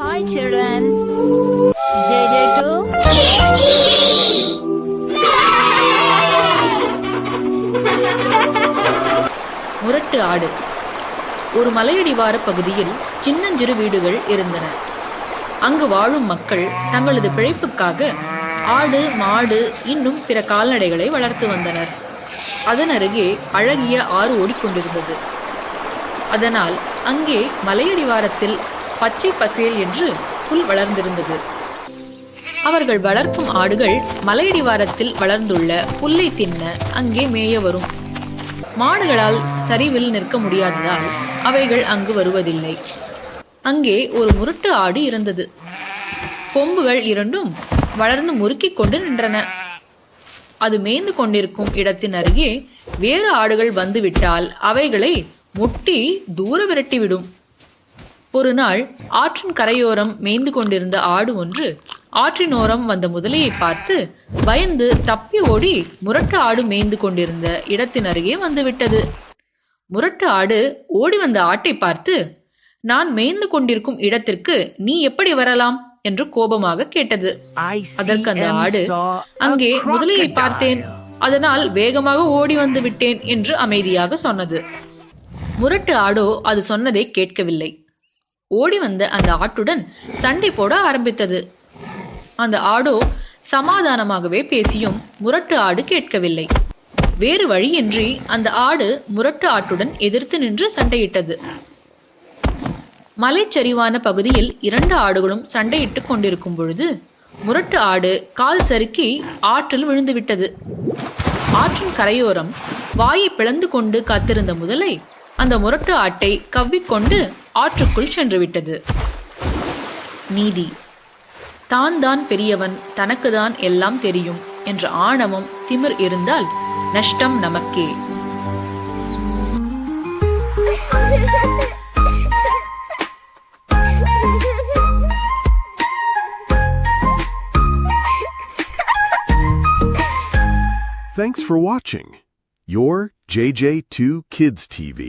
Hi children. JJ2. முரட்டு ஆடு ஒரு மலையடிவார பகுதியில் சின்னஞ்சிறு வீடுகள் இருந்தன அங்கு வாழும் மக்கள் தங்களது பிழைப்புக்காக ஆடு மாடு இன்னும் பிற கால்நடைகளை வளர்த்து வந்தனர் அதன் அருகே அழகிய ஆறு ஓடிக்கொண்டிருந்தது அதனால் அங்கே மலையடிவாரத்தில் பச்சை பசேல் என்று புல் வளர்ந்திருந்தது. அவர்கள் வளர்க்கும் ஆடுகள் மலையடிவாரத்தில் வளர்ந்துள்ள புல்லை தின்ன அங்கே மேய வரும். மாடுகளால் சரிவில் நிற்க முடியாததால் அவைகள் அங்கு வருவதில்லை. அங்கே ஒரு முரட்டு ஆடு இருந்தது. கொம்புகள் இரண்டும் வளர்ந்து முறுக்கிக் கொண்டு நின்றன. அது மேய்ந்து கொண்டிருக்கும் இடத்தின் அருகே வேறு ஆடுகள் வந்துவிட்டால் அவைகளை முட்டி தூர விரட்டிவிடும். ஒரு நாள் ஆற்றின் கரையோரம் மேய்ந்து கொண்டிருந்த ஆடு ஒன்று ஆற்றினோரம் வந்த முதலையை பார்த்து பயந்து தப்பி ஓடி முரட்டு ஆடு மேய்ந்து கொண்டிருந்த இடத்தின் அருகே வந்துவிட்டது. முரட்டு ஆடு ஓடி வந்த ஆட்டை பார்த்து நான் மேய்ந்து கொண்டிருக்கும் இடத்திற்கு நீ எப்படி வரலாம்? என்று கோபமாக கேட்டது. அதற்கு அந்த ஆடு அங்கே முதலையை பார்த்தேன். அதனால் வேகமாக ஓடி வந்து விட்டேன் என்று அமைதியாக சொன்னது. முரட்டு ஆடோ அது சொன்னதை கேட்கவில்லை. ஓடி வந்த அந்த ஆட்டுடன் சண்டை போட ஆரம்பித்தது. அந்த ஆடோ சமாதானமாகவே பேசியும் முரட்டு ஆடு கேட்கவில்லை. வேறு வழியின்றி அந்த ஆடு முரட்டு ஆட்டுடன் எதிர்த்து நின்று சண்டையிட்டது. மலைச்சரிவான பகுதியில் இரண்டு ஆடுகளும் சண்டையிட்டுக் கொண்டிருக்கும் பொழுது முரட்டு ஆடு கால் சறுக்கி ஆற்றில் விழுந்துவிட்டது. ஆற்றின் கரையோரம் வாயை பிளந்து கொண்டு காத்திருந்த முதலை அந்த முரட்டு ஆட்டை கவ்விக்கொண்டு ஆற்றுக்குள் சென்றுவிட்டது நீதி தான் தான் பெரியவன் தனக்குதான் எல்லாம் தெரியும் என்ற ஆணவம் திமிர் இருந்தால் நஷ்டம் நமக்கே Thanks for watching. Your JJ2 Kids TV.